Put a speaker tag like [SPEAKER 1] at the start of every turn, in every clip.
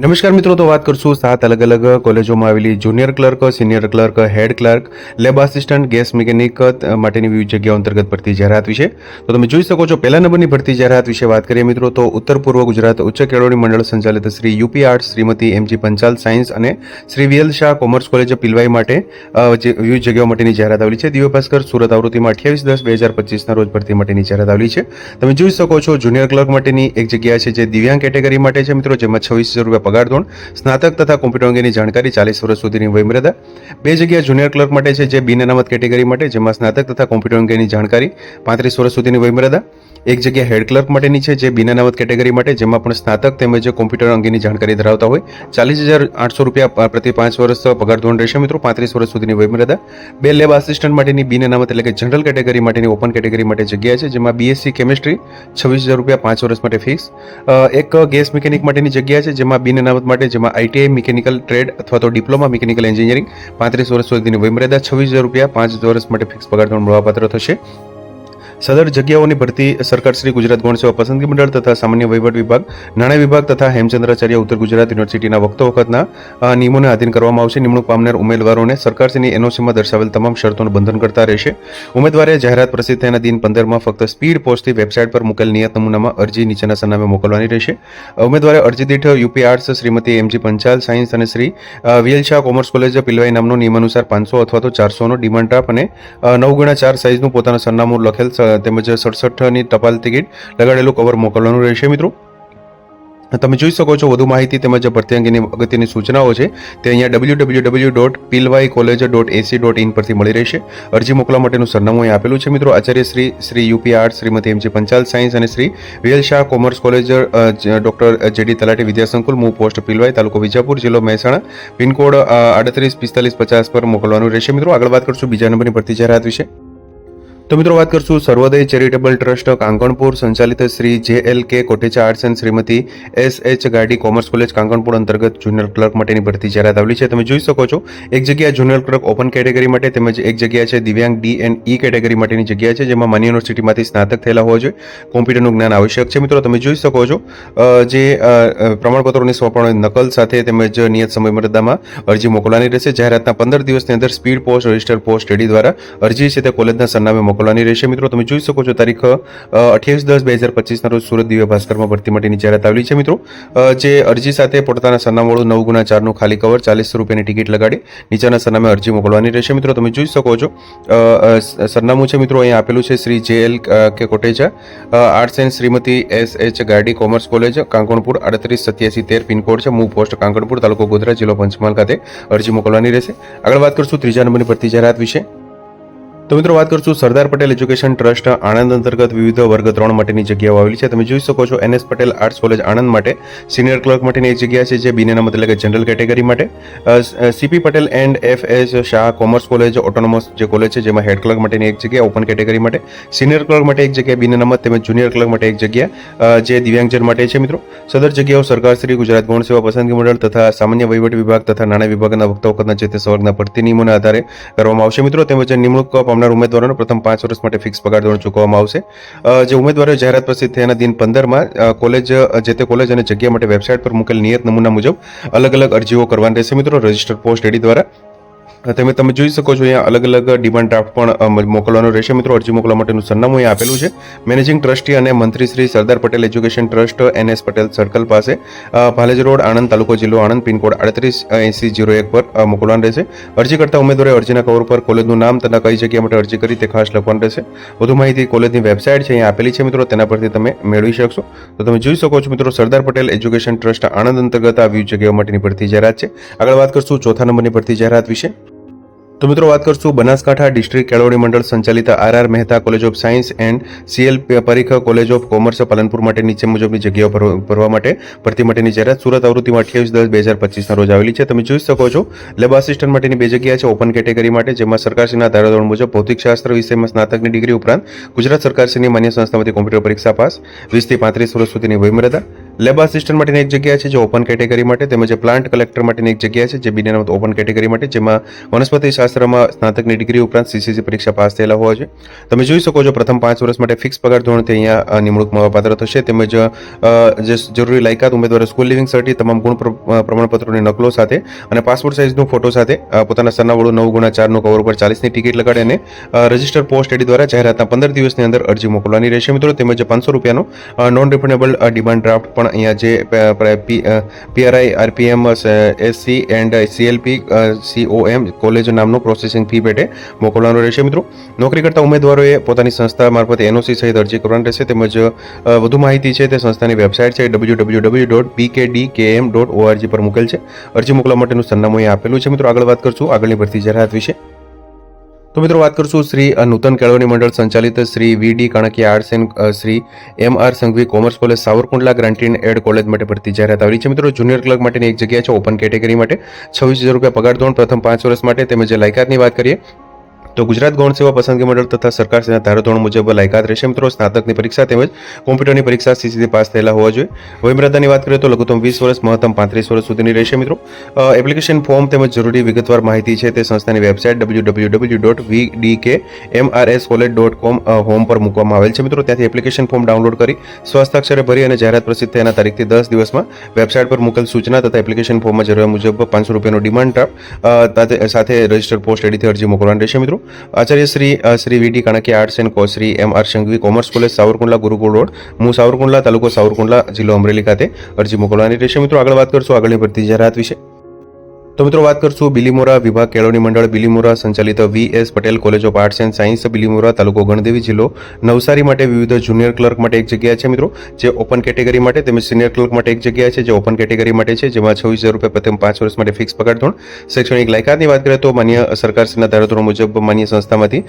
[SPEAKER 1] નમસ્કાર મિત્રો, તો વાત કરશું સાત અલગ અલગ કોલેજોમાં આવેલી junior clerk, senior clerk, head clerk, lab assistant, gas mechanic માટેની વિવિધ જગ્યાઓ અંતર્ગત ભરતી જાહેરાત વિશે. તો તમે જોઈ શકો છો, પહેલા નંબરની ભરતી જાહેરાત વિશે વાત કરીએ મિત્રો, તો ઉત્તર પૂર્વ ગુજરાત ઉચ્ચ કેળવણી મંડળ સંચાલિત Shri UP arts Shrimati MG Panchal science અને Shri VL Shah commerce college Pilvai માટે વિવિધ જગ્યાઓ માટેની જાહેરાત આવેલી છે. દિવ્ય ભાસ્કર, સુરત આવૃત્તિમાં અઠ્યાવીસ દસ બે હજાર પચીસના રોજ ભરતી માટેની જાહેરાત આવેલી છે. તમે જોઈ શકો છો, જુનિયર ક્લર્ક માટેની એક જગ્યા છે જે દિવ્યાંગ કેટેગરી માટે છે મિત્રો, જેમાં છવ્વીસ રૂપિયા પગાર ધોરણ, સ્નાતક તથા કોમ્પ્યુટર અંગેની જાણકારી ચાલીસ વર્ષ સુધીની વયમર્યાદા બે જગ્યા જુનિયર ક્લર્ક માટે છે જે બિન અનામત કેટેગરી માટે, જેમાં સ્નાતક તથા કોમ્પ્યુટર અંગેની જાણકારી પાંત્રીસ વર્ષ સુધીની વયમર્યાદા એક જગ્યા હેડ ક્લર્ક માટેની છે જે બિન અનામત કેટેગરી માટે, જેમાં પણ સ્નાતક તેમજ કોમ્પ્યુટર અંગેની જાણકારી ધરાવતા હોય. ચાલીસ હજાર આઠસો રૂપિયા પ્રતિ પાંચ વર્ષ પગાર ધોરણ રહેશે મિત્રો, પાંત્રીસ વર્ષ સુધીની વયમર્યાદા બે લેબ આસિસ્ટન્ટ માટેની બિન અનામત એટલે કે જનરલ કેટેગરી માટેની ઓપન કેટેગરી માટે જગ્યા છે, જેમાં બીએસસી કેમિસ્ટ્રી છવ્વીસ હજાર રૂપિયા પાંચ વર્ષ માટે ફિક્સ એક ગેસ મિકેનિક માટેની જગ્યા છે, જેમાં બિન અનામત માટે જેમાં આઈટીઆઈ મિકેનિકલ ટ્રેડ અથવા તો ડિપ્લોમા મિકેનિકલ એન્જિનિયરિંગ, પાંત્રીસ વર્ષ સુધીની વયમર્યાદા, છવ્વીસ હજાર રૂપિયા, પાંચ વર્ષ માટે ફિક્સ પગાર ધોરણ મળવાપાત્ર થશે. સદર જગ્યાઓની ભરતી સરકાર શ્રી ગુજરાત ગૌણ પસંદગી મંડળ તથા સામાન્ય વહીવટ વિભાગ, નાણાં વિભાગ તથા હેમચંદ્રાચાર્ય ઉત્તર ગુજરાત યુનિવર્સિટીના વખતો વખતના નિયમોને આધીન કરવામાં આવશે. નિમણૂક પામનાર ઉમેદવારોને સરકારશ્રીની એનઓસીમાં દર્શાવેલ તમામ શરતોનું બંધન કરતા રહેશે. ઉમેદવારે જાહેરાત પ્રસિદ્ધ થયાના દિન પંદરમાં ફક્ત સ્પીડ પોસ્ટથી વેબસાઇટ પર મુકેલ નિયત નમૂનામાં અરજી નીચેના સરનામે મોકલવાની રહેશે. ઉમેદવારે અરજી દીઠ UP arts Shrimati MG Panchal, science અને Shri VL Shah commerce college Pilvai નામનો નિયમાનુસાર પાંચસો અથવા તો ચારસોનો ડિમાન્ડ ડ્રાફ્ટ અને નવ ગણા ચાર સાઇઝનું પોતાનું સરનામું લખેલ તેમજ સડસઠની ટપાલ ટિકિટ લગાડેલું કવર મોકલવાનું રહેશે મિત્રો. તમે જોઈ શકો છો વધુ માહિતી તેમજ ભરતી અંગેની અગત્યની સૂચનાઓ છે. તે અહીંયા W W W dot Pilvai college dot AC dot in પરથી મળી રહેશે. અરજી મોકલવા માટેનું સરનામું અહીં આપેલું છે મિત્રો. Acharya Shri Shri UP art, Shrimati MG Panchal science અને Shri VL Shah commerce college doctor JD Talati વિદ્યાસંકુલ, મૂ, પોસ્ટ પિલવાઈ તાલુકો વિજાપુર, જિલ્લો મહેસાણા. પિનકોડ આડત્રીસ પિસ્તાલીસ પચાસ પર મોકલવાનું રહેશે મિત્રો. આગળ વાત કરશું બીજા નંબરની ભરતી જાહેરાત વિશે. તો મિત્રો વાત કરશું સર્વોદય ચેરિટેબલ ટ્રસ્ટ કાંકણપુર, સંચાલિત Shri J L K Kotecha arts and Shrimati S H Gadi commerce college Kankanpur અંતર્ગત જુનિયર ક્લર્ક માટેની ભરતી જાહેરાત આવેલી છે. તમે જોઈ શકો છો, એક જગ્યા જુનિયર ક્લર્ક ઓપન કેટેગરી માટે તેમજ એક જગ્યા છે દિવ્યાંગ ડી એન્ડ ઈ કેટેગરી માટેની જગ્યા છે, જેમાં માની યુનિવર્સિટીમાંથી સ્નાતક થયેલા હોવા જોઈએ. કોમ્પ્યુટરનું જ્ઞાન આવશ્યક છે. મિત્રો, તમે જોઈ શકો છો જે પ્રમાણપત્રોની સોંપણી નકલ સાથે તેમજ નિયત સમય મર્યાદામાં અરજી મોકલવાની રહેશે. જાહેરાતના પંદર દિવસની અંદર સ્પીડ પોસ્ટ, રજિસ્ટર પોસ્ટ સ્ટડી દ્વારા અરજી છે તે કોલેજના સરનામે મોકલવાની રહેશે મિત્રો, તમે જોઈ શકો છો તારીખ અઠ્યાવીસ દસ બે હજાર પચીસના રોજ સુરત દિવ્ય ભાસ્કરમાં ભરતી માટેની જાહેરાત આવેલી છે, મિત્રો. જે અરજી સાથે પોતાના સરનામાવાળું નવ ગુણા ચારનું ખાલી કવર ચાલીસ રૂપિયાની ટિકિટ લગાડી નીચેના સરનામે અરજી મોકલવાની રહેશે. મિત્રો, તમે જોઈ શકો છો સરનામું છે, મિત્રો અહીં આપેલું છે Shri J L K Kotecha arts and Shrimati S H Gadi commerce college, Kankanpur, આડત્રીસ સત્યાસી તેર પિનકોડ છે મૂવ પોસ્ટ કાંકણપુર તાલુકો ગોધરા, જિલ્લો પંચમહાલ ખાતે અરજી મોકલવાની રહેશે. આગળ વાત કરશું ત્રીજા નંબરની ભરતી જાહેરાત વિશે. તો મિત્રો વાત કરશું સરદાર પટેલ એજ્યુકેશન ટ્રસ્ટ આણંદ અંતર્ગત વિવિધ વર્ગ ત્રણ માટેની જગ્યાઓ આવેલી છે. તમે જોઈ શકો છો NS Patel arts college Anand માટે, સિનિયર ક્લર્ક માટેની એક જગ્યા છે જે બીનેના અનામત એટલે કે જનરલ કેટેગરી માટે. CP Patel and F S Shah commerce college, autonomous જે કોલેજ છે જેમાં હેડ ક્લર્ક માટેની એક જગ્યા, ઓપન કેટેગરી માટે. સિનિયર ક્લર્ક માટે એક જગ્યા બિન અનામત તેમજ જુનિયર ક્લર્ક માટે એક જગ્યા જે દિવ્યાંગજન માટે છે મિત્રો. સદર જગ્યાઓ સરકાર શ્રી, ગુજરાત ગૌણ સેવા પસંદગી મંડળ તથા સામાન્ય વહીવટ વિભાગ તથા નાણાં વિભાગના વખતો વખતના જે તે સ્વર્ગના ભરતી નિયમોના આધારે કરવામાં આવશે મિત્રો. તેમજ નિમણૂક પામનાર ઉમેદવારોને પ્રથમ પાંચ વર્ષ માટે ફિક્સ પગાર ધોરણ ચૂકવવામાં આવશે. જે ઉમેદવારો જાહેરાત પ્રસિદ્ધ થયાના દિન પંદરમાં કોલેજ જે તે કોલેજ અને જગ્યા માટે વેબસાઇટ પર મૂકેલ નિયત નમૂના મુજબ અલગ અલગ અરજીઓ કરવાની રહેશે. મિત્રો રજિસ્ટર પોસ્ટ એડી દ્વારા તમે તમે જોઈ શકો છો અહીંયા અલગ અલગ ડિમાન્ડ ડ્રાફ્ટ પણ મોકલવાનો રહેશે. મિત્રો, અરજી મોકલવા માટેનું સરનામું અહીંયા આપેલું છે. મેનેજિંગ ટ્રસ્ટી અને મંત્રી Shri Sardar Patel education trust NS Patel circle પાસે. ભાલેજ રોડ, આણંદ તાલુકો જિલ્લો આણંદ પિનકોડ આડત્રીસ એંસી જીરો એક પર મોકલવાનું રહેશે. અરજી કરતા ઉમેદવારે અરજીના કવર પર કોલેજનું નામ તથા કઈ જગ્યા માટે અરજી કરી તે ખાસ લખવાનું રહેશે. વધુ માહિતી કોલેજની વેબસાઇટ છે, અહીંયા આપેલી છે, મિત્રો. તેના પરથી તમે મેળવી શકશો. તો તમે જોઈ શકો છો, મિત્રો, સરદાર પટેલ એજ્યુકેશન ટ્રસ્ટ આણંદ અંતર્ગત આવી જગ્યાઓ માટેની ભરતી જાહેરાત છે. આગળ વાત કરશું ચોથા નંબરની ભરતી જાહેરાત વિશે. તો મિત્રો વાત કરશું બનાસકાંઠા ડિસ્ટ્રિક્ટ કેળવણી મંડળ સંચાલિત R R Mehta college of science and CL Parikh college of commerce Palanpur માટે નીચે મુજબની જગ્યાઓ ભરવા માટે ભરતી માટેની જાહેરાત. સુરત આવૃત્તિમાં અઠ્યાવીસ દસ બે હજાર પચીસના રોજ આવેલી છે. તમે જોઈ શકો છો, લેબ આસિસ્ટન્ટ માટેની બે જગ્યા છે ઓપન કેટેગરી માટે, જેમાં સરકારશ્રીના ધારાધોરણ મુજબ ભૌતિકશાસ્ત્ર વિષયમાં સ્નાતકની ડિગ્રી ઉપરાંત ગુજરાત સરકારશ્રીની માન્ય સંસ્થામાંથી કોમ્પ્યુટર પરીક્ષા પાસ, વીસથી પાંત્રીસ વર્ષ સુધીની વયમર્યાદા લેબ આસિસ્ટન્ટ માટેની એક જગ્યા છે જે ઓપન કેટેગરી માટે, તેમજ પ્લાન્ટ કલેક્ટર માટેની એક જગ્યા છે જે બિન ઓપન કેટેગરી માટે, જેમાં વનસ્પતિ શાસ્ત્રમાં સ્નાતકની ડિગ્રી ઉપરાંત સીસીસી પરીક્ષા પાસ થયેલા હોવા છે તમે જોઈ શકો છો પ્રથમ પાંચ વર્ષ માટે ફિક્સ પગાર ધોરણથી અહીંયા નિમણૂક મળવાપાત્ર થશે. તેમજ જે જરૂરી લાયકાત, ઉમેદવારો સ્કૂલ લિવિંગ સર્ટી, તમામ ગુણ પ્રમાણપત્રોની નકલો સાથે અને પાસપોર્ટ સાઇઝનો ફોટો સાથે પોતાના સરનાવડું નવ ગુણા ચારનું કવર ઉપર ચાલીસની ટિકિટ લગાડી અને રજિસ્ટર પોસ્ટ એડી દ્વારા જાહેરાતના પંદર દિવસની અંદર અરજી મોકલવાની રહેશે. મિત્રો, તેમજ પાંચસો રૂપિયાનો નોન રિફંડેબલ ડિમાન્ડ ડ્રાફ્ટ પણ અહીંયા જે PRI, RPM SC and CLP COM college નામનું પ્રોસેસિંગ ફી પેટે મોકલવાનું રહેશે મિત્રો. નોકરી કરતા ઉમેદવારોએ પોતાની સંસ્થા મારફતે એનઓસી સહિત અરજી કરવાની રહેશે તેમજ વધુ માહિતી છે તે સંસ્થાની વેબસાઇટ છે W W W dot BKD KM dot ORG પર મૂકેલ છે અરજી મોકલવા માટેનું સરનામું અહીંયા આપેલું છે મિત્રો આગળ વાત કરશું આગળની ભરતી જાહેરાત વિશે તો મિત્રો વાત કરશું શ્રી નૂતન કેળવણી મંડળ સંચાલિત Shri V D Kankiya arts and Shri M R Sanghvi commerce college Savarkundla grant in aid college માટે ભરતી જાહેરાત આવી છે. મિત્રો જુનિયર ક્લર્ક માટેની એક જગ્યા છે ઓપન કેટેગરી માટે છવ્વીસ હજાર રૂપિયા પગાર ધોરણ પ્રથમ પાંચ વર્ષ માટે. તેમજ લાયકાતની વાત કરીએ તો ગુજરાત ગૌણ સેવા પસંદગી મંડળ તથા સરકાર સેના ધારાધોરણ મુજબ લાયકાત રહેશે. મિત્રો, સ્નાતકની પરીક્ષા તેમજ કોમ્પ્યુટરની પરીક્ષા સીસીથી પાસ થયેલા હોવા જોઈએ. વયમર્યાદાની વાત કરીએ તો લઘુત્તમ વીસ વર્ષ, મહત્તમ પાંત્રીસ વર્ષ સુધીની રહેશે. મિત્રો એપ્લિકેશન ફોર્મ તેમજ જરૂરી વિગતવાર માહિતી છે તે સંસ્થાની website W W W dot V D K M R S college dot com home પર મૂકવામાં આવેલ છે. મિત્રો, ત્યાંથી એપ્લિકેશન ફોર્મ ડાઉનલોડ કરી સ્વસ્થાક્ષરે ભરી અને જાહેરાત પ્રસિદ્ધ થયાના તારીખથી દસ દિવસમાં વેબસાઇટ પર મુકેલ સૂચના તથા એપ્લિકેશન ફોર્મમાં જરૂરિયાત મુજબ પાંચસો રૂપિયાનો ડિમાન્ડ ડ્રાફ્ટ સાથે રજિસ્ટર પોસ્ટ એડીથી અરજી મોકલવાની રહેશે. મિત્રો Acharya Shri Shri VT Kanki arts and કો Shri M R Sanghvi commerce college, Savarkundla Gurukul road. હું સાવરકુંડલા તાલુકો સાવરકુંડલા જિલ્લો અમરેલી ખાતે અરજી મોકલવાની રહેશે. મિત્રો, આગળ વાત કરશું આગળની ભરતી જાહેરાત વિશે. તો મિત્રો વાત કરશું બિલીમોરા વિભાગ કેળવણી મંડળ બિલીમોરા સંચાલિત V S Patel college of arts and science Bilimora તાલુકો ગણદેવી જિલ્લો નવસારી માટે વિવિધ જુનિયર ક્લર્ક માટે એક જગ્યા છે મિત્રો, જે ઓપન કેટેગરી માટે તેમજ સિનિયર ક્લર્ક માટે એક જગ્યા છે, જે ઓપન કેટેગરી માટે છે, જેમાં છવ્વીસ હજાર રૂપિયા પ્રથમ પાંચ વર્ષ માટે ફિક્સ પગાર ધોરણ. શૈક્ષણિક લાયકાતની વાત કરીએ તો માન્ય સરકારશ્રીના ધારાધોરણ મુજબ માન્ય સંસ્થામાંથી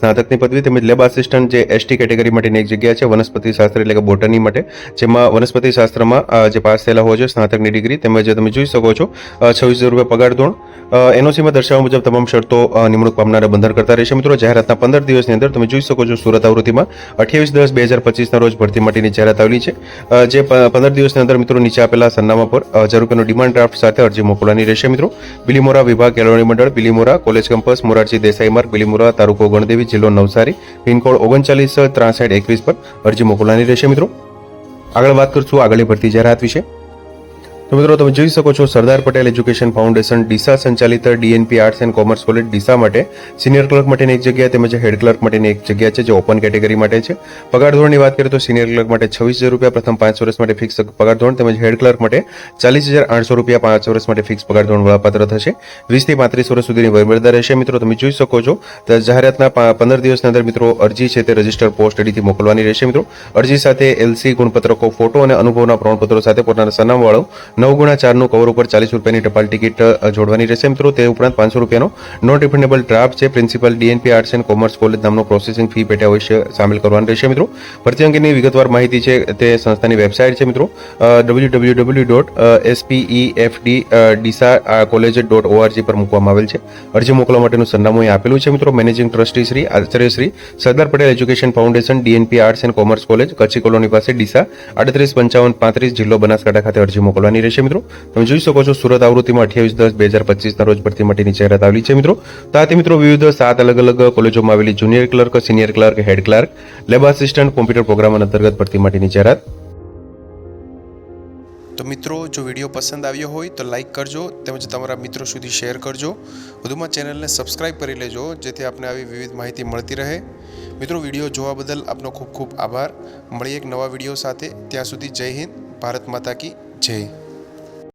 [SPEAKER 1] સ્નાતકની પદવી તેમજ લેબ આસિસ્ટન્ટ જે એસટી કેટેગરી માટેની એક જગ્યા છે, વનસ્પતિ શાસ્ત્ર એટલે કે બોટની માટે, જેમાં વનસ્પતિ શાસ્ત્રમાં જે પાસ થયેલા હોય છે સ્નાતકની ડિગ્રી તેમજ તમે જોઈ શકો છો છવ્વીસ હજાર રૂપિયા પગાર ધોરણ એનઓસીમાં દર્શાવવા મુજબ તમામ શરતો નિમણૂક પામનારા બંધન કરતા રહેશે મિત્રો. જાહેરાતના પંદર દિવસની અંદર તમે જોઈ શકો છો સુરત આવૃત્તિમાં અઠ્યાવીસ દસ બે હજાર પચીસના રોજ ભરતી માટેની જાહેરાત આવેલી છે. જે પંદર દિવસની અંદર મિત્રો નીચે આપેલા સરનામા પર હજાર ડિમાન્ડ ડ્રાફ્ટ સાથે અરજી મોકલવાની રહેશે મિત્રો. બિલીમોરા વિભાગ કેળવણી મંડળ, બિલીમોરા કોલેજ કેમ્પસ, મોરારજી દેસાઈ માર્ગ, બિલીમોરા તાલુકો ગણદેવી, જિલ્લો નવસારી, પિનકોડ ઓગણચાલીસ ત્રાસઠ એકવીસ પર અરજી મોકલવાની રહેશે મિત્રો. આગળ વાત કરશું આગળની ભરતી જાહેરાત વિશે. તો મિત્રો તમે જોઈ શકો છો સરદાર પટેલ એજ્યુકેશન ફાઉન્ડેશન, ડીસા સંચાલિત DNP arts and commerce college Deesa માટે. સિનિયર ક્લર્ક માટેની એક જગ્યા તેમજ હેડ ક્લર્ક માટેની એક જગ્યા છે જે ઓપન કેટેગરી માટે છે. પગાર ધોરણની વાત કરીએ તો સિનિયર ક્લર્ક માટે છવ્વીસ હજાર રૂપિયા, પ્રથમ પાંચ વર્ષ માટે ફિક્સ પગાર ધોરણ તેમજ હેડ ક્લર્ક માટે ચાલીસ હજાર આઠસો રૂપિયા, પાંચ વર્ષ માટે ફિક્સ પગાર ધોરણ વળાપાત્ર થશે. વીસથી પાંત્રીસ વર્ષ સુધીની વયમર્યાદા રહેશે. મિત્રો તમે જોઈ શકો છો જાહેરાતના પંદર દિવસની અંદર મિત્રો અરજી છે તે રજિસ્ટર પોસ્ટ એડીથી મોકલવાની રહેશે મિત્રો. અરજી સાથે એલસી ગુણપત્રકો, ફોટો અને અનુભવના પ્રમાણપત્રો સાથે પોતાના સરનામાવાળો નવ ગુણા ચારનું કવર ઉપર ચાલીસ રૂપિયાની ટપાલ ટિકિટ જોડવાની રહેશે. મિત્રો, તે ઉપરાંત પાંચસો રૂપિયાનો નોન રિફંડેબલ ડ્રાફ્ટ છે principal DNP arts and commerce college નામનો પ્રોસેસિંગ ફી પેટે અવશ્ય સામેલ કરવાની રહેશે, મિત્રો. ભરતી અંગેની વિગતવાર માહિતી છે તે સંસ્થાની વેબસાઇટ છે, મિત્રો. W W W dot SPE FD Deesa college dot ORG પર મૂકવામાં આવેલ છે. અરજી મોકલવા માટેનું સરનામું અહીં આપેલું છે, મિત્રો. Managing trustee Shri, Acharya Shri Sardar Patel education foundation DNP arts and commerce college Kutchi colony પાસે ડીસા, આડત્રીસ, પંચાવન, પાંત્રીસ, જિલ્લો બનાસકાંઠા ખાતે અરજી મોકલવાની રહેશે મિત્રો. તમે જોઈ શકો છો સુરત આવૃત્તિમાં અઠ્યાવીસ દસ બે હજાર પચીસના રોજ ભરતી માટેની જાહેરાત આવેલી છે મિત્રો. તો આથી મિત્રો વિવિધ સાત અલગ અલગ કોલેજોમાં આવેલી junior clerk senior clerk head clerk lab assistant computer program અંતર્ગત ભરતી માટેની જાહેરાત.
[SPEAKER 2] તો મિત્રો, જો વીડિયો પસંદ આવ્યો હોય તો લાઈક કરજો તેમજ તમારા મિત્રો સુધી શેર કરજો. વધુમાં ચેનલને સબસ્ક્રાઈબ કરી લેજો, જેથી આપને આવી વિવિધ માહિતી મળતી રહે. મિત્રો, વીડિયો જોવા બદલ આપનો ખૂબ ખૂબ આભાર. મળીએ એક નવા વીડિયો સાથે. ત્યાં સુધી જય હિન્દ, ભારત માતા કી જય.